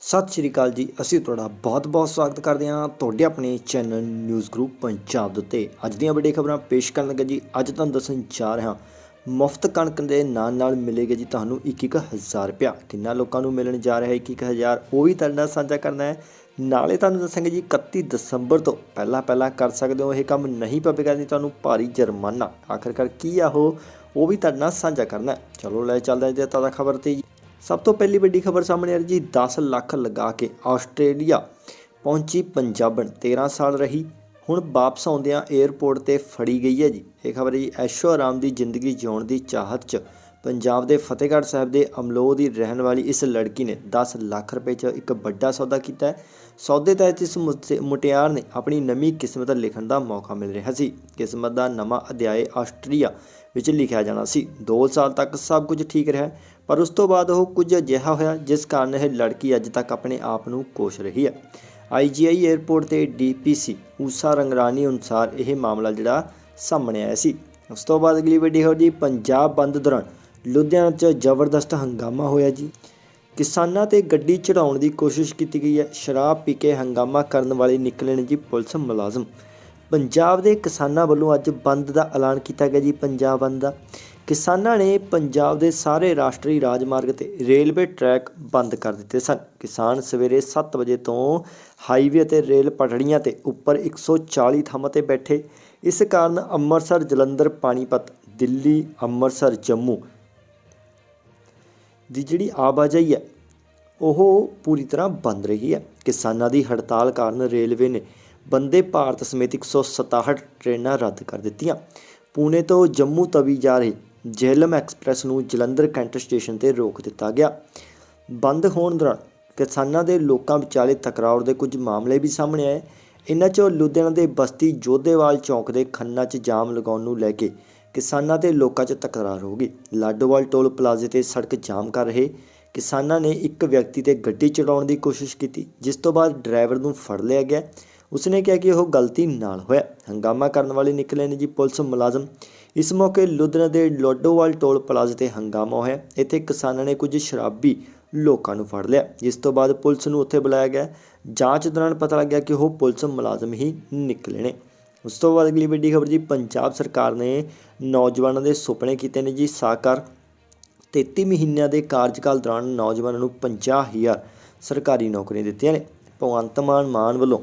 ਸਤਿ ਸ਼੍ਰੀ ਅਕਾਲ ਜੀ। ਅਸੀਂ ਤੁਹਾਡਾ ਬਹੁਤ-ਬਹੁਤ ਸਵਾਗਤ ਕਰਦੇ ਹਾਂ ਤੁਹਾਡੇ ਆਪਣੇ ਚੈਨਲ ਨਿਊਜ਼ ਗਰੁੱਪ ਪੰਜਾਬ ਦੇ ਉੱਤੇ। ਅੱਜ ਦੀਆਂ ਵੱਡੀਆਂ ਖਬਰਾਂ ਪੇਸ਼ ਕਰਨ ਲੱਗੇ ਜੀ। ਅੱਜ ਤੁਹਾਨੂੰ ਦੱਸਣ ਜਾ ਰਿਹਾ ਮੁਫਤ ਕਣਕ ਦੇ ਨਾਲ ਨਾਲ ਮਿਲੇਗਾ ਜੀ ਤੁਹਾਨੂੰ 2-1000 ਰੁਪਇਆ। ਕਿੰਨਾ ਲੋਕਾਂ ਨੂੰ ਮਿਲਣ ਜਾ ਰਿਹਾ ਹੈ 2-1000 ਉਹ ਵੀ ਤੁਹਾਡੇ ਨਾਲ ਸਾਂਝਾ ਕਰਨਾ ਹੈ। ਨਾਲੇ ਤੁਹਾਨੂੰ ਦੱਸਾਂਗੇ ਜੀ 31 ਦਸੰਬਰ ਤੋਂ ਪਹਿਲਾਂ ਪਹਿਲਾਂ ਕਰ ਸਕਦੇ ਹੋ, ਇਹ ਕੰਮ ਨਹੀਂ ਪਵੇਗਾ ਜੀ ਤੁਹਾਨੂੰ ਭਾਰੀ ਜੁਰਮਾਨਾ। ਆਖਰਕਾਰ ਕੀ ਆ ਉਹ ਉਹ ਵੀ ਤੁਹਾਡੇ ਨਾਲ ਸਾਂਝਾ ਕਰਨਾ ਚਲੋ ਲੈ ਚੱਲਦੇ ਹਾਂ ਜੀ ਤਾਜ਼ਾ ਖਬਰ ਤੇ। ਸਭ ਤੋਂ ਪਹਿਲੀ ਵੱਡੀ ਖਬਰ ਸਾਹਮਣੇ ਆ ਰਹੀ ਜੀ 10 ਲੱਖ ਲਗਾ ਕੇ ਆਸਟ੍ਰੇਲੀਆ ਪਹੁੰਚੀ ਪੰਜਾਬਣ 13 ਸਾਲ ਰਹੀ, ਹੁਣ ਵਾਪਸ ਆਉਂਦਿਆਂ 에ਅਰਪੋਰਟ ਤੇ ਫੜੀ ਗਈ ਹੈ ਜੀ। ਇਹ ਖਬਰ ਹੈ ਜੀ, ਐਸ਼ੋ ਆਰਾਮ ਦੀ ਜ਼ਿੰਦਗੀ ਜਿਉਣ ਦੀ ਚਾਹਤ 'ਚ ਪੰਜਾਬ ਦੇ ਫਤਿਹਗੜ੍ਹ ਸਾਹਿਬ ਦੇ ਅਮਲੋਹ ਦੀ ਰਹਿਣ ਵਾਲੀ ਇਸ ਲੜਕੀ ਨੇ 10 ਲੱਖ ਰੁਪਏ 'ਚ ਇੱਕ ਵੱਡਾ ਸੌਦਾ ਕੀਤਾ ਸੌਦੇ ਤਹਿਤ ਇਸ ਮੁਟਿਆਰ ਨੇ ਆਪਣੀ ਨਵੀਂ ਕਿਸਮਤ ਲਿਖਣ ਦਾ ਮੌਕਾ ਮਿਲ ਰਿਹਾ ਸੀ। ਕਿਸਮਤ ਦਾ ਨਵਾਂ ਅਧਿਆਇ ਆਸਟਰੀਆ ਵਿੱਚ ਲਿਖਿਆ ਜਾਣਾ ਸੀ। 2 ਸਾਲ ਤੱਕ ਸਭ ਕੁਝ ਠੀਕ ਰਿਹਾ, ਪਰ ਉਸ ਤੋਂ ਬਾਅਦ ਉਹ ਕੁਝ ਅਜਿਹਾ ਹੋਇਆ ਜਿਸ ਕਾਰਨ ਇਹ ਲੜਕੀ ਅੱਜ ਤੱਕ ਆਪਣੇ ਆਪ ਨੂੰ ਕੋਸ਼ ਰਹੀ ਹੈ। ਆਈਜੀਆਈ 에ਅਰਪੋਰਟ ਤੇ ਡੀਪੀਸੀ ਊਸਾ ਰੰਗਰਾਨੀ ਅਨੁਸਾਰ ਇਹ ਮਾਮਲਾ ਜਿਹੜਾ ਸਾਹਮਣੇ ਆਇਆ ਸੀ। ਉਸ ਤੋਂ ਬਾਅਦ ਅਗਲੀ ਵੱਡੀ ਹੋ ਜੀ, ਪੰਜਾਬ ਬੰਦ ਦੌਰਾਨ ਲੁਧਿਆਣਾ 'ਚ ਜ਼ਬਰਦਸਤ ਹੰਗਾਮਾ ਹੋਇਆ ਜੀ। ਕਿਸਾਨਾਂ ਤੇ ਗੱਡੀ ਚੜਾਉਣ ਦੀ ਕੋਸ਼ਿਸ਼ ਕੀਤੀ ਗਈ ਹੈ। ਸ਼ਰਾਬ ਪੀ ਕੇ ਹੰਗਾਮਾ ਕਰਨ ਵਾਲੇ ਨਿਕਲੇ ਨੇ ਜੀ ਪੁਲਿਸ ਮੁਲਾਜ਼ਮ। ਪੰਜਾਬ ਦੇ ਕਿਸਾਨਾਂ ਵੱਲੋਂ ਅੱਜ ਬੰਦ ਦਾ ਐਲਾਨ ਕੀਤਾ ਗਿਆ ਜੀ ਪੰਜਾਬ ਬੰਦ ਦਾ। ਕਿਸਾਨਾਂ ਨੇ ਪੰਜਾਬ ਦੇ ਸਾਰੇ ਰਾਸ਼ਟਰੀ ਰਾਜਮਾਰਗ ਤੇ ਰੇਲਵੇ ਟਰੈਕ ਬੰਦ ਕਰ ਦਿੱਤੇ ਸਨ। ਕਿਸਾਨ ਸਵੇਰੇ 7 ਵਜੇ ਤੋਂ ਹਾਈਵੇ ਤੇ ਰੇਲ ਪਟੜੀਆਂ ਤੇ ਉੱਪਰ 140 ਥਾਵਾਂ ਤੇ ਬੈਠੇ। ਇਸ ਕਾਰਨ ਅੰਮ੍ਰਿਤਸਰ, ਜਲੰਧਰ, ਪਾਣੀਪਤ, ਦਿੱਲੀ, ਅੰਮ੍ਰਿਤਸਰ, ਜੰਮੂ ਦੀ ਜਿਹੜੀ ਆਵਾਜਾਈ ਹੈ, ਉਹ ਪੂਰੀ ਤਰ੍ਹਾਂ ਬੰਦ ਰਹੀ ਹੈ। ਕਿਸਾਨਾਂ ਦੀ ਹੜਤਾਲ ਕਾਰਨ ਰੇਲਵੇ ਨੇ ਬੰਦੇ ਭਾਰਤ ਸਮੇਤ 167 ਟ੍ਰੇਨਾਂ ਰੱਦ ਕਰ ਦਿੱਤੀਆਂ। ਪੂਨੇ ਤੋਂ ਜੰਮੂ ਤਵੀ ਜਾ ਰਹੀ ਜੇਹਲਮ ਐਕਸਪ੍ਰੈਸ ਨੂੰ ਜਲੰਧਰ ਕੈਂਟ ਸਟੇਸ਼ਨ ਤੇ ਰੋਕ ਦਿੱਤਾ ਗਿਆ। ਬੰਦ ਹੋਣ ਦੌਰਾਨ ਕਿਸਾਨਾਂ ਦੇ ਲੋਕਾਂ ਵਿਚਾਲੇ ਤਕਰਾਰ ਦੇ ਕੁਝ ਮਾਮਲੇ ਵੀ ਸਾਹਮਣੇ ਆਏ। ਇਨ੍ਹਾਂ 'ਚੋਂ ਲੁਧਿਆਣਾ ਦੇ ਬਸਤੀ ਜੋਧੇਵਾਲ ਚੌਂਕ ਦੇ ਖੰਨਾ 'ਚ ਜਾਮ ਲਗਾਉਣ ਨੂੰ ਲੈ ਕੇ ਕਿਸਾਨਾਂ ਤੇ ਲੋਕਾਂ 'ਚ ਤਕਰਾਰ ਹੋ ਗਈ। ਲਾਡੋਵਾਲ ਟੋਲ ਪਲਾਜ਼ੇ ਤੇ ਸੜਕ ਜਾਮ ਕਰ ਰਹੇ ਕਿਸਾਨਾਂ ਨੇ ਇੱਕ ਵਿਅਕਤੀ ਤੇ ਗੱਡੀ ਚੜਾਉਣ ਦੀ ਕੋਸ਼ਿਸ਼ ਕੀਤੀ, ਜਿਸ ਤੋਂ ਬਾਅਦ ਡਰਾਈਵਰ ਨੂੰ ਫੜ ਲਿਆ ਗਿਆ। ਉਸਨੇ ਕਿਹਾ ਕਿ ਉਹ ਗਲਤੀ ਨਾਲ ਹੋਇਆ। ਹੰਗਾਮਾ ਕਰਨ ਵਾਲੇ ਨਿਕਲੇ ਨੇ ਜੀ ਪੁਲਿਸ ਮੁਲਾਜ਼ਮ। ਇਸ ਮੌਕੇ ਲੁਧਿਆਣਾ ਦੇ ਲੋਡੋਵਾਲ ਟੋਲ ਪਲਾਜ਼ੇ ਤੇ ਹੰਗਾਮਾ ਹੋਇਆ। ਇੱਥੇ ਕਿਸਾਨਾਂ ਨੇ ਕੁਝ ਸ਼ਰਾਬੀ ਲੋਕਾਂ ਨੂੰ ਫੜ ਲਿਆ। ਜਿਸ ਤੋਂ ਬਾਅਦ ਪੁਲਿਸ ਨੂੰ ਉੱਥੇ ਬੁਲਾਇਆ ਗਿਆ। ਜਾਂਚ ਦੌਰਾਨ ਪਤਾ ਲੱਗਿਆ ਕਿ ਉਹ ਪੁਲਿਸ ਮੁਲਾਜ਼ਮ ਹੀ ਨਿਕਲੇ ਨੇ। ਉਸ ਤੋਂ ਬਾਅਦ ਅਗਲੀ ਵੱਡੀ ਖਬਰ ਜੀ, ਪੰਜਾਬ ਸਰਕਾਰ ਨੇ ਨੌਜਵਾਨਾਂ ਦੇ ਸੁਪਨੇ ਕੀਤੇ ਨੇ ਜੀ ਸਾਕਾਰ। 33 ਮਹੀਨਿਆਂ ਦੇ ਕਾਰਜਕਾਲ ਦੌਰਾਨ ਨੌਜਵਾਨਾਂ ਨੂੰ 50000 ਸਰਕਾਰੀ ਨੌਕਰੀਆਂ ਦਿੱਤੀਆਂ ਨੇ। ਭਗਵੰਤ ਮਾਨ ਮਾਨ ਵੱਲੋਂ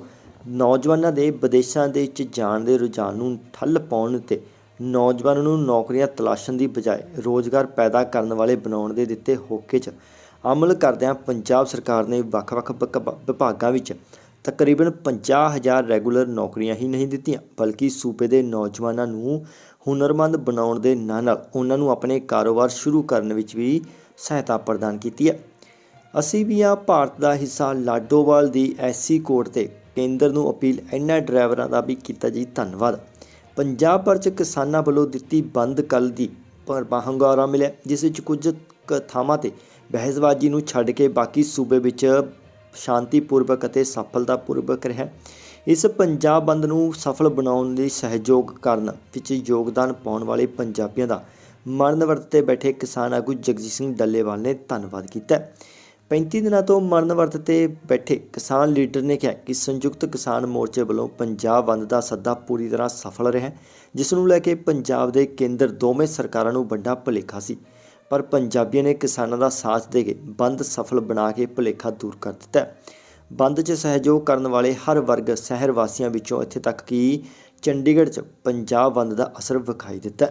ਨੌਜਵਾਨਾਂ ਦੇ ਵਿਦੇਸ਼ਾਂ ਦੇ ਵਿੱਚ ਜਾਣ ਦੇ ਰੁਝਾਨ ਨੂੰ ਠੱਲ ਪਾਉਣ ਤੇ ਨੌਜਵਾਨਾਂ ਨੂੰ ਨੌਕਰੀਆਂ ਤਲਾਸ਼ਣ ਦੀ ਬਜਾਏ ਰੋਜ਼ਗਾਰ ਪੈਦਾ ਕਰਨ ਵਾਲੇ ਬਣਾਉਣ ਦੇ ਦਿੱਤੇ ਹੋਕੇ 'ਚ ਅਮਲ ਕਰਦਿਆਂ ਪੰਜਾਬ ਸਰਕਾਰ ਨੇ ਵੱਖ-ਵੱਖ ਵਿਭਾਗਾਂ ਵਿੱਚ ਤਕਰੀਬਨ 50000 ਰੈਗੂਲਰ ਨੌਕਰੀਆਂ ਹੀ ਨਹੀਂ ਦਿੱਤੀਆਂ, ਬਲਕਿ ਸੂਬੇ ਦੇ ਨੌਜਵਾਨਾਂ ਨੂੰ ਹੁਨਰਮੰਦ ਬਣਾਉਣ ਦੇ ਨਾਲ ਨਾਲ ਉਹਨਾਂ ਨੂੰ ਆਪਣੇ ਕਾਰੋਬਾਰ ਸ਼ੁਰੂ ਕਰਨ ਵਿੱਚ ਵੀ ਸਹਾਇਤਾ ਪ੍ਰਦਾਨ ਕੀਤੀ ਹੈ। ਅਸੀਂ ਵੀ ਆ ਭਾਰਤ ਦਾ ਹਿੱਸਾ ਲਾਡੋਵਾਲ ਦੀ ਐਸਸੀ ਕੋਰਟ ਤੇ ਕੇਂਦਰ ਨੂੰ ਅਪੀਲ ਇਹਨਾਂ ਡਰਾਈਵਰਾਂ ਦਾ ਵੀ ਕੀਤਾ ਜੀ ਧੰਨਵਾਦ। ਪੰਜਾਬ ਭਰ ਚ ਕਿਸਾਨਾਂ ਵੱਲੋਂ ਦਿੱਤੀ ਬੰਦ ਕੱਲ ਦੀ ਪਰ ਹੰਗਾਰਾ ਮਿਲਿਆ, ਜਿਸ ਵਿੱਚ ਕੁਝ ਕੁ ਥਾਵਾਂ ਤੇ ਬਹਿਸਬਾਜ਼ੀ ਨੂੰ ਛੱਡ ਕੇ ਬਾਕੀ ਸੂਬੇ ਵਿੱਚ ਸ਼ਾਂਤੀਪੂਰਵਕ ਅਤੇ ਸਫਲਤਾਪੂਰਵਕ ਰਿਹਾ ਇਸ ਪੰਜਾਬ ਬੰਦ ਨੂੰ ਸਫਲ ਬਣਾਉਣ ਲਈ ਸਹਿਯੋਗ ਕਰਨ ਵਿੱਚ ਯੋਗਦਾਨ ਪਾਉਣ ਵਾਲੇ ਪੰਜਾਬੀਆਂ ਦਾ ਮਰਨ ਵਰਤ ਤੇ ਬੈਠੇ ਕਿਸਾਨ ਆਗੂ ਜਗਜੀਤ ਸਿੰਘ ਡੱਲੇਵਾਲ ਨੇ ਧੰਨਵਾਦ ਕੀਤਾ ਹੈ। 35 ਦਿਨਾਂ ਤੋਂ ਮਰਨ ਵਰਤ ਤੇ ਬੈਠੇ ਕਿਸਾਨ ਲੀਡਰ ਨੇ ਕਿਹਾ ਕਿ ਸੰਯੁਕਤ ਕਿਸਾਨ ਮੋਰਚੇ ਵੱਲੋਂ ਪੰਜਾਬ ਬੰਦ ਦਾ ਸੱਦਾ ਪੂਰੀ ਤਰ੍ਹਾਂ ਸਫਲ ਰਿਹਾ, ਜਿਸ ਨੂੰ ਲੈ ਕੇ ਪੰਜਾਬ ਦੇ ਕੇਂਦਰ ਦੋਵੇਂ ਸਰਕਾਰਾਂ ਨੂੰ ਵੱਡਾ ਭੁਲੇਖਾ ਸੀ ਪਰ ਪੰਜਾਬੀਆਂ ਨੇ ਕਿਸਾਨਾਂ ਦਾ ਸਾਥ ਦੇ ਕੇ ਬੰਦ ਸਫਲ ਬਣਾ ਕੇ ਭੁਲੇਖਾ ਦੂਰ ਕਰ ਦਿੱਤਾ ਬੰਦ 'ਚ ਸਹਿਯੋਗ ਕਰਨ ਵਾਲੇ ਹਰ ਵਰਗ ਸ਼ਹਿਰ ਵਾਸੀਆਂ ਵਿੱਚੋਂ ਇੱਥੇ ਤੱਕ ਕਿ ਚੰਡੀਗੜ੍ਹ 'ਚ ਪੰਜਾਬ ਬੰਦ ਦਾ ਅਸਰ ਵਿਖਾਈ ਦਿੱਤਾ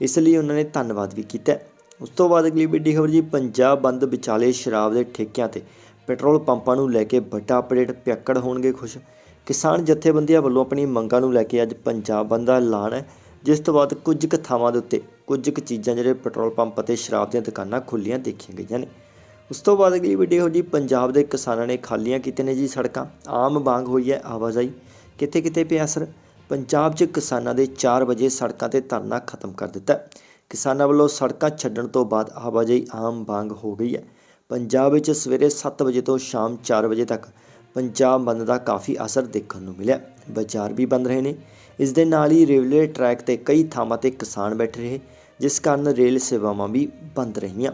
ਇਸ ਲਈ ਉਹਨਾਂ ਨੇ ਧੰਨਵਾਦ ਵੀ ਕੀਤਾ ਉਸ ਤੋਂ ਬਾਅਦ ਅਗਲੀ ਵੱਡੀ ਖਬਰ ਜੀ, ਪੰਜਾਬ ਬੰਦ ਵਿਚਾਲੇ ਸ਼ਰਾਬ ਦੇ ਠੇਕਿਆਂ ਤੇ ਪੈਟਰੋਲ ਪੰਪਾਂ ਨੂੰ ਲੈ ਕੇ ਵੱਡਾ ਅਪਡੇਟ ਪਿਆਕੜ ਹੋਣਗੇ ਖੁਸ਼। ਕਿਸਾਨ ਜਥੇਬੰਦੀਆਂ ਵੱਲੋਂ ਆਪਣੀ ਮੰਗਾਂ ਨੂੰ ਲੈ ਕੇ ਅੱਜ ਪੰਜਾਬ ਬੰਦ ਦਾ ਐਲਾਨ ਹੈ। ਜਿਸ ਤੋਂ ਬਾਅਦ ਕੁਝ ਕੁ ਥਾਵਾਂ ਦੇ ਉੱਤੇ ਕੁਝ ਕੁ ਚੀਜ਼ਾਂ ਜਿਹੜੇ ਪੈਟਰੋਲ ਪੰਪ ਅਤੇ ਸ਼ਰਾਬ ਦੀਆਂ ਦੁਕਾਨਾਂ ਖੁੱਲੀਆਂ ਦੇਖੀਆਂ ਗਈਆਂ ਨੇ। ਉਸ ਤੋਂ ਬਾਅਦ ਅਗਲੀ ਵੀਡੀਓ ਜੀ ਪੰਜਾਬ ਦੇ ਕਿਸਾਨਾਂ ਨੇ ਖਾਲੀਆਂ ਕੀਤੇ ਨੇ ਜੀ ਸੜਕਾਂ। ਆਮ ਵਾਂਗ ਹੋਈ ਹੈ ਆਵਾਜਾਈ। ਕਿਤੇ ਕਿਤੇ ਪਿਆ ਅਸਰ? ਪੰਜਾਬ 'ਚ ਕਿਸਾਨਾਂ ਦੇ 4 ਵਜੇ ਸੜਕਾਂ ਤੇ ਧਰਨਾ ਖਤਮ ਕਰ ਦਿੱਤਾ। ਕਿਸਾਨਾਂ ਵੱਲੋਂ ਸੜਕਾਂ ਛੱਡਣ ਤੋਂ ਬਾਅਦ ਆਵਾਜਾਈ ਆਮ ਵਾਂਗ ਹੋ ਗਈ ਹੈ। ਪੰਜਾਬ ਵਿੱਚ ਸਵੇਰੇ 7 ਵਜੇ ਤੋਂ ਸ਼ਾਮ 4 ਵਜੇ ਤੱਕ ਪੰਜਾਬ ਬੰਦ ਦਾ ਕਾਫੀ ਅਸਰ ਦੇਖਣ ਨੂੰ ਮਿਲਿਆ। ਬਾਜ਼ਾਰ ਵੀ ਬੰਦ ਰਹੇ ਨੇ। ਇਸ ਦੇ ਨਾਲ ਹੀ ਰੇਲਵੇ ਟਰੈਕ ਤੇ ਕਈ ਥਾਵਾਂ ਤੇ ਕਿਸਾਨ ਬੈਠੇ ਰਹੇ, ਜਿਸ ਕਾਰਨ ਰੇਲ ਸੇਵਾਵਾਂ ਵੀ ਬੰਦ ਰਹੀਆਂ।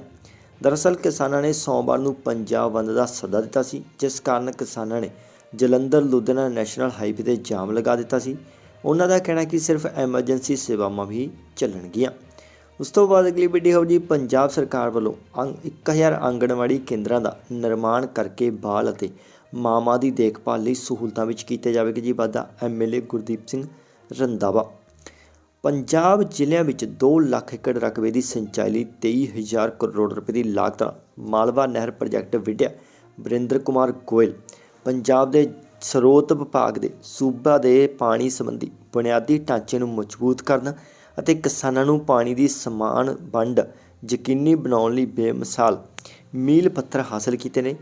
ਦਰਅਸਲ ਕਿਸਾਨਾਂ ਨੇ ਸੋਮਵਾਰ ਨੂੰ ਪੰਜਾਬ ਬੰਦ ਦਾ ਸੱਦਾ ਦਿੱਤਾ ਸੀ, ਜਿਸ ਕਾਰਨ ਕਿਸਾਨਾਂ ਨੇ ਜਲੰਧਰ, ਲੁਧਿਆਣਾ ਨੈਸ਼ਨਲ ਹਾਈਵੇ ਤੇ ਜਾਮ ਲਗਾ ਦਿੱਤਾ ਸੀ। ਉਹਨਾਂ ਦਾ ਕਹਿਣਾ ਕਿ ਸਿਰਫ ਐਮਰਜੈਂਸੀ ਸੇਵਾਵਾਂ ਵੀ ਚੱਲਣਗੀਆਂ। ਉਸ ਤੋਂ ਬਾਅਦ ਅਗਲੀ ਵੀਡੀਓ ਜੀ ਪੰਜਾਬ ਸਰਕਾਰ ਵੱਲੋਂ ਅੰਗ- 1000 ਆਂਗਣਵਾੜੀ ਕੇਂਦਰਾਂ ਦਾ ਨਿਰਮਾਣ ਕਰਕੇ ਬਾਲ ਅਤੇ ਮਾਵਾਂ ਦੀ ਦੇਖਭਾਲ ਲਈ ਸਹੂਲਤਾਂ ਵਿੱਚ ਕੀਤੇ ਜਾਵੇਗਾ। ਜੀ ਵਾਧਾ ਐਮਐਲਏ ਗੁਰਦੀਪ ਸਿੰਘ ਰੰਧਾਵਾ। ਪੰਜਾਬ ਜ਼ਿਲ੍ਹਿਆਂ ਵਿੱਚ 2 ਲੱਖ ਏਕੜ ਰਕਬੇ ਦੀ ਸਿੰਚਾਈ ਲਈ 23000 ਕਰੋੜ ਰੁਪਏ ਦੀ ਲਾਗਤ ਨਾਲ ਮਾਲਵਾ ਨਹਿਰ ਪ੍ਰੋਜੈਕਟ ਵਿੱਢਿਆ ਵਰਿੰਦਰ ਕੁਮਾਰ ਗੋਇਲ। ਪੰਜਾਬ ਦੇ ਸਰੋਤ ਵਿਭਾਗ ਦੇ ਸੂਬਾ ਦੇ ਪਾਣੀ ਸੰਬੰਧੀ ਬੁਨਿਆਦੀ ਢਾਂਚੇ ਨੂੰ ਮਜ਼ਬੂਤ ਕਰਨ ਅਤੇ ਕਿਸਾਨਾਂ ਨੂੰ ਪਾਣੀ ਦੀ ਸਮਾਨ ਵੰਡ ਯਕੀਨੀ ਬਣਾਉਣ ਲਈ ਬੇਮਿਸਾਲ ਮੀਲ ਪੱਥਰ ਹਾਸਲ ਕੀਤੇ ਨੇ।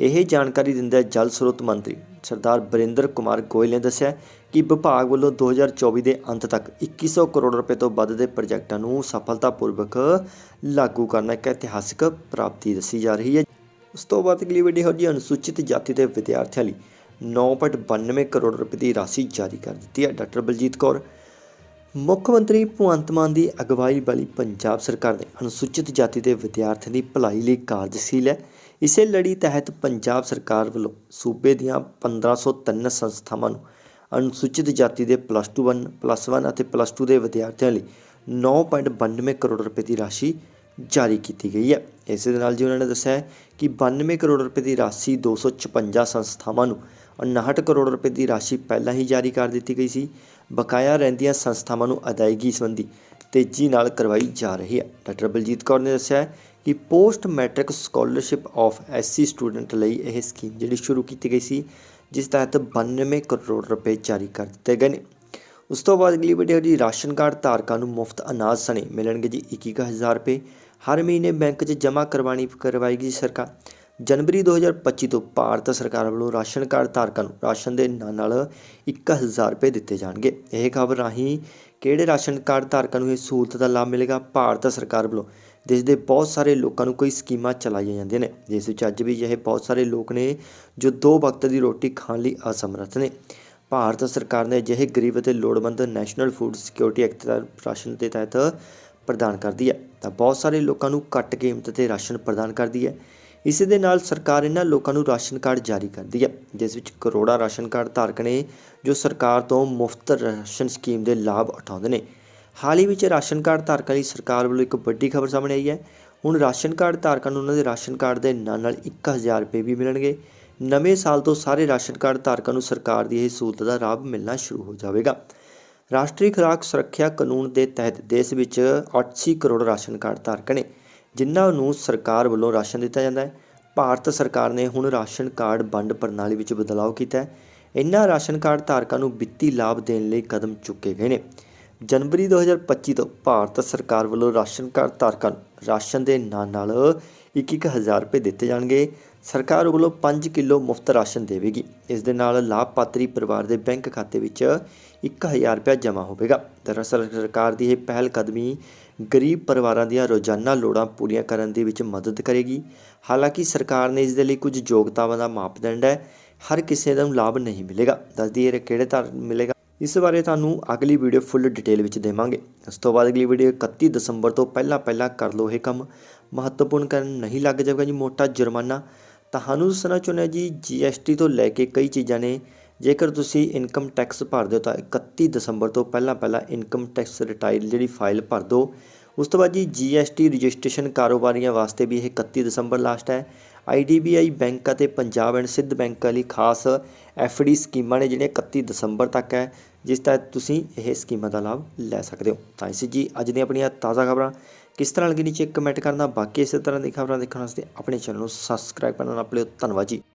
ਇਹ ਜਾਣਕਾਰੀ ਦਿੰਦਿਆਂ ਜਲ ਸਰੋਤ ਮੰਤਰੀ ਸਰਦਾਰ ਬਰਿੰਦਰ ਕੁਮਾਰ ਗੋਇਲ ਨੇ ਦੱਸਿਆ ਕਿ ਵਿਭਾਗ ਵੱਲੋਂ 2024 ਦੇ ਅੰਤ ਤੱਕ 2100 ਕਰੋੜ ਰੁਪਏ ਤੋਂ ਵੱਧ ਦੇ ਪ੍ਰੋਜੈਕਟਾਂ ਨੂੰ ਸਫਲਤਾਪੂਰਵਕ ਲਾਗੂ ਕਰਨਾ ਇੱਕ ਇਤਿਹਾਸਕ ਪ੍ਰਾਪਤੀ ਦੱਸੀ ਜਾ ਰਹੀ ਹੈ। ਉਸ ਤੋਂ ਬਾਅਦ ਅਗਲੀ ਵੀਡੀਓ ਜੀ, ਅਨੁਸੂਚਿਤ ਜਾਤੀ ਦੇ ਵਿਦਿਆਰਥੀਆਂ ਲਈ 9.92 ਕਰੋੜ ਰੁਪਏ ਦੀ ਰਾਸ਼ੀ ਜਾਰੀ ਕਰ ਦਿੱਤੀ ਹੈ। ਡਾਕਟਰ ਬਲਜੀਤ ਕੌਰ, ਮੁੱਖ ਮੰਤਰੀ ਭਗਵੰਤ ਮਾਨ ਦੀ ਅਗਵਾਈ ਵਾਲੀ ਪੰਜਾਬ ਸਰਕਾਰ ਨੇ ਅਨੁਸੂਚਿਤ ਜਾਤੀ ਦੇ ਵਿਦਿਆਰਥੀਆਂ ਦੀ ਭਲਾਈ ਲਈ ਕਾਰਜਸ਼ੀਲ ਹੈ। ਇਸੇ ਲੜੀ ਤਹਿਤ ਪੰਜਾਬ ਸਰਕਾਰ ਵੱਲੋਂ ਸੂਬੇ ਦੀਆਂ 1503 ਸੰਸਥਾਵਾਂ ਨੂੰ ਅਨੁਸੂਚਿਤ ਜਾਤੀ ਦੇ ਪਲੱਸ 2 1 ਪਲੱਸ 1 ਅਤੇ ਪਲੱਸ 2 ਦੇ ਵਿਦਿਆਰਥੀਆਂ ਲਈ 9.92 ਕਰੋੜ ਰੁਪਏ ਦੀ ਰਾਸ਼ੀ ਜਾਰੀ ਕੀਤੀ ਗਈ ਹੈ। ਇਸੇ ਦੇ ਨਾਲ ਜੀ ਉਹਨਾਂ ਨੇ ਦੱਸਿਆ ਹੈ ਕਿ 92 ਕਰੋੜ ਰੁਪਏ ਦੀ ਰਾਸ਼ੀ 256 ਸੰਸਥਾਵਾਂ ਨੂੰ 59 ਕਰੋੜ ਰੁਪਏ ਦੀ ਰਾਸ਼ੀ ਪਹਿਲਾਂ ਹੀ ਜਾਰੀ ਕਰ ਦਿੱਤੀ ਗਈ ਸੀ। ਬਕਾਇਆ ਰਹਿੰਦੀਆਂ ਸੰਸਥਾਵਾਂ ਨੂੰ ਅਦਾਇਗੀ ਸੰਬੰਧੀ ਤੇਜ਼ੀ ਨਾਲ ਕਰਵਾਈ ਜਾ ਰਹੀ ਹੈ। ਡਾਕਟਰ ਬਲਜੀਤ ਕੌਰ ਨੇ ਦੱਸਿਆ ਕਿ post matric scholarship of SC student ਲਈ ਇਹ ਸਕੀਮ ਜਿਹੜੀ ਸ਼ੁਰੂ ਕੀਤੀ ਗਈ ਸੀ, ਜਿਸ ਤਹਿਤ 92 ਕਰੋੜ ਰੁਪਏ ਜਾਰੀ ਕਰ ਦਿੱਤੇ ਗਏ ਨੇ। ਉਸ ਤੋਂ ਬਾਅਦ ਅਗਲੀ ਵੀਡੀਓ ਜੀ ਰਾਸ਼ਨ ਕਾਰਡ ਧਾਰਕਾਂ ਨੂੰ ਮੁਫਤ ਅਨਾਜ ਸਣੇ ਮਿਲਣਗੇ ਜੀ 21000 ਰੁਪਏ। ਹਰ ਮਹੀਨੇ ਬੈਂਕ 'ਚ ਜਮ੍ਹਾਂ ਕਰਵਾਣੀ ਕਰਵਾਏਗੀ ਸਰਕਾਰ। ਜਨਵਰੀ 2025 ਤੋਂ ਭਾਰਤ ਸਰਕਾਰ ਵੱਲੋਂ ਰਾਸ਼ਨ ਕਾਰਡ ਧਾਰਕਾਂ ਨੂੰ ਰਾਸ਼ਨ ਦੇ ਨਾਲ ਨਾਲ 1000 ਰੁਪਏ ਦਿੱਤੇ ਜਾਣਗੇ। ਇਹ ਖਬਰ ਰਾਹੀਂ ਕਿਹੜੇ ਰਾਸ਼ਨ ਕਾਰਡ ਧਾਰਕਾਂ ਨੂੰ ਇਹ ਸਹੂਲਤ ਦਾ ਲਾਭ ਮਿਲੇਗਾ? ਭਾਰਤ ਸਰਕਾਰ ਵੱਲੋਂ ਦੇਸ਼ ਦੇ ਬਹੁਤ ਸਾਰੇ ਲੋਕਾਂ ਨੂੰ ਕੋਈ ਸਕੀਮਾਂ ਚਲਾਈਆਂ ਜਾਂਦੀਆਂ ਨੇ, ਜਿਸ ਵਿੱਚ ਅੱਜ ਵੀ ਅਜਿਹੇ ਬਹੁਤ ਸਾਰੇ ਲੋਕ ਨੇ ਜੋ ਦੋ ਵਕਤ ਦੀ ਰੋਟੀ ਖਾਣ ਲਈ ਅਸਮਰੱਥ ਨੇ। ਭਾਰਤ ਸਰਕਾਰ ਨੇ ਅਜਿਹੇ ਗਰੀਬ ਅਤੇ ਲੋੜਵੰਦ ਨੈਸ਼ਨਲ ਫੂਡ ਸਿਕਿਉਰਿਟੀ ਐਕਟ ਦਾ ਰਾਸ਼ਨ ਦੇ ਤਹਿਤ ਪ੍ਰਦਾਨ ਕਰਦੀ ਹੈ ਤਾਂ ਬਹੁਤ ਸਾਰੇ ਲੋਕਾਂ ਨੂੰ ਘੱਟ ਕੀਮਤ ਤੇ ਰਾਸ਼ਨ ਪ੍ਰਦਾਨ ਕਰਦੀ ਹੈ ਇਸੇ ਦੇ ਨਾਲ ਸਰਕਾਰ ਇਹਨਾਂ ਲੋਕਾਂ ਨੂੰ ਰਾਸ਼ਨ ਕਾਰਡ ਜਾਰੀ ਕਰਦੀ ਹੈ ਜਿਸ ਵਿੱਚ ਕਰੋੜਾਂ ਰਾਸ਼ਨ ਕਾਰਡ ਧਾਰਕ ਨੇ ਜੋ ਸਰਕਾਰ ਤੋਂ ਮੁਫਤ ਰਾਸ਼ਨ ਸਕੀਮ ਦੇ ਲਾਭ ਉਠਾਉਂਦੇ ਨੇ। ਹਾਲ ਹੀ ਵਿੱਚ ਰਾਸ਼ਨ ਕਾਰਡ ਧਾਰਕਾਂ ਲਈ ਸਰਕਾਰ ਵੱਲੋਂ ਇੱਕ ਵੱਡੀ ਖਬਰ ਸਾਹਮਣੇ ਆਈ ਹੈ। ਹੁਣ ਰਾਸ਼ਨ ਕਾਰਡ ਧਾਰਕਾਂ ਨੂੰ ਉਹਨਾਂ ਦੇ ਰਾਸ਼ਨ ਕਾਰਡ ਦੇ ਨਾਲ ਨਾਲ 1000 ਰੁਪਏ ਵੀ ਮਿਲਣਗੇ। ਨਵੇਂ ਸਾਲ ਤੋਂ ਸਾਰੇ ਰਾਸ਼ਨ ਕਾਰਡ ਧਾਰਕਾਂ ਨੂੰ ਸਰਕਾਰ ਦੀ ਇਹ ਸਹੂਲਤ ਦਾ ਲਾਭ ਮਿਲਣਾ ਸ਼ੁਰੂ ਹੋ ਜਾਵੇਗਾ। ਰਾਸ਼ਟਰੀ ਖੁਰਾਕ ਸੁਰੱਖਿਆ ਕਾਨੂੰਨ ਦੇ ਤਹਿਤ ਦੇਸ਼ ਵਿੱਚ 80 ਕਰੋੜ ਰਾਸ਼ਨ ਕਾਰਡ ਧਾਰਕ ਨੇ, ਜਿਨ੍ਹਾਂ ਨੂੰ ਸਰਕਾਰ ਵੱਲੋਂ ਰਾਸ਼ਨ ਦਿੱਤਾ ਜਾਂਦਾ ਹੈ। ਭਾਰਤ ਸਰਕਾਰ ਨੇ ਹੁਣ ਰਾਸ਼ਨ ਕਾਰਡ ਵੰਡ ਪ੍ਰਣਾਲੀ ਵਿੱਚ ਬਦਲਾਅ ਕੀਤਾ ਹੈ। ਇਨ੍ਹਾਂ ਰਾਸ਼ਨ ਕਾਰਡ ਧਾਰਕਾਂ ਨੂੰ ਵਿੱਤੀ ਲਾਭ ਦੇਣ ਲਈ ਕਦਮ ਚੁੱਕੇ ਗਏ ਨੇ। ਜਨਵਰੀ 2025 ਤੋਂ ਭਾਰਤ ਸਰਕਾਰ ਵੱਲੋਂ ਰਾਸ਼ਨ ਕਾਰਡ ਧਾਰਕਾਂ ਨੂੰ ਰਾਸ਼ਨ ਦੇ ਨਾਲ ਨਾਲ 2-1000 ਰੁਪਏ ਦਿੱਤੇ ਜਾਣਗੇ। ਸਰਕਾਰ ਵੱਲੋਂ 5 ਕਿਲੋ ਮੁਫਤ ਰਾਸ਼ਨ ਦੇਵੇਗੀ। ਇਸ ਦੇ ਨਾਲ ਲਾਭਪਾਤਰੀ ਪਰਿਵਾਰ ਦੇ ਬੈਂਕ ਖਾਤੇ ਵਿੱਚ 1000 ਰੁਪਏ ਜਮ੍ਹਾਂ ਹੋਵੇਗਾ। ਦਰਅਸਲ ਸਰਕਾਰ ਦੀ ਇਹ ਪਹਿਲ ਕਦਮੀ ਗਰੀਬ ਪਰਿਵਾਰਾਂ ਦੀਆਂ ਰੋਜ਼ਾਨਾ ਲੋੜਾਂ ਪੂਰੀਆਂ ਕਰਨ ਦੇ ਵਿੱਚ ਮਦਦ ਕਰੇਗੀ। ਹਾਲਾਂਕਿ ਸਰਕਾਰ ਨੇ ਇਸ ਦੇ ਲਈ ਕੁਝ ਯੋਗਤਾਵਾਂ ਦਾ ਮਾਪਦੰਡ ਹੈ। ਹਰ ਕਿਸੇ ਨੂੰ ਲਾਭ ਨਹੀਂ ਮਿਲੇਗਾ। ਦੱਸਦੀ ਇਹ ਕਿਹੜੇ ਧਾਰ ਮਿਲੇਗਾ? ਇਸ ਬਾਰੇ ਤੁਹਾਨੂੰ ਅਗਲੀ ਵੀਡੀਓ ਫੁੱਲ ਡਿਟੇਲ ਵਿੱਚ ਦੇਵਾਂਗੇ। ਉਸ ਤੋਂ ਬਾਅਦ ਅਗਲੀ ਵੀਡੀਓ 31 ਦਸੰਬਰ ਤੋਂ ਪਹਿਲਾਂ ਪਹਿਲਾਂ ਕਰ ਲਓ ਇਹ ਕੰਮ। ਮਹੱਤਵਪੂਰਨ ਕਰਨ ਨਹੀਂ ਲੱਗ ਜਾਵੇਗਾ ਜੀ ਮੋਟਾ ਜੁਰਮਾਨਾ। ਤੁਹਾਨੂੰ ਦੱਸਣਾ ਚਾਹੁੰਦੇ ਹਾਂ ਜੀ ਜੀਐਸਟੀ ਤੋਂ ਲੈ ਕੇ ਕਈ ਚੀਜ਼ਾਂ ਨੇ। ਜੇਕਰ ਤੁਸੀਂ ਇਨਕਮ ਟੈਕਸ ਭਰਦੇ ਹੋ ਤਾਂ 31 ਦਸੰਬਰ ਤੋਂ ਪਹਿਲਾਂ ਪਹਿਲਾਂ ਇਨਕਮ ਟੈਕਸ ਰਿਟਾਇਰ ਜਿਹੜੀ ਫਾਈਲ ਭਰ ਦਿਓ। ਉਸ ਤੋਂ ਬਾਅਦ ਜੀ ਜੀਐਸਟੀ ਰਜਿਸਟ੍ਰੇਸ਼ਨ ਕਾਰੋਬਾਰੀਆਂ ਵਾਸਤੇ ਵੀ ਇਹ 31 ਦਸੰਬਰ ਲਾਸਟ ਹੈ। ਆਈਡੀਬੀਆਈ ਬੈਂਕ ਅਤੇ ਪੰਜਾਬ ਐਂਡ ਸਿੱਧ ਬੈਂਕ ਲਈ ਖਾਸ ਐਫਡੀ ਸਕੀਮਾਂ ਨੇ ਜਿਹੜੀਆਂ 31 ਦਸੰਬਰ ਤੱਕ ਹੈ। ਜਿਸ ਤਹਿਤ ਤੁਸੀਂ ਇਹ ਸਕੀਮਾਂ ਦਾ ਲਾਭ ਲੈ ਸਕਦੇ ਹੋ। ਤਾਂ ਇਸ ਜੀ ਅੱਜ ਦੀਆਂ ਆਪਣੀਆਂ ਤਾਜ਼ਾ ਖਬਰਾਂ। ਕਿਸ ਤਰ੍ਹਾਂ ਲੱਗੀ ਨੀਚੇ ਕਮੈਂਟ ਕਰਨਾ। ਬਾਕੀ ਇਸੇ ਤਰ੍ਹਾਂ ਦੀ ਖਬਰਾਂ ਦੇਖਣ ਵਾਸਤੇ ਆਪਣੇ ਚੈਨਲ ਨੂੰ ਸਬਸਕ੍ਰਾਈਬ ਕਰਨਾ ਨਾ ਭੁੱਲਿਓ। ਧੰਨਵਾਦ ਜੀ।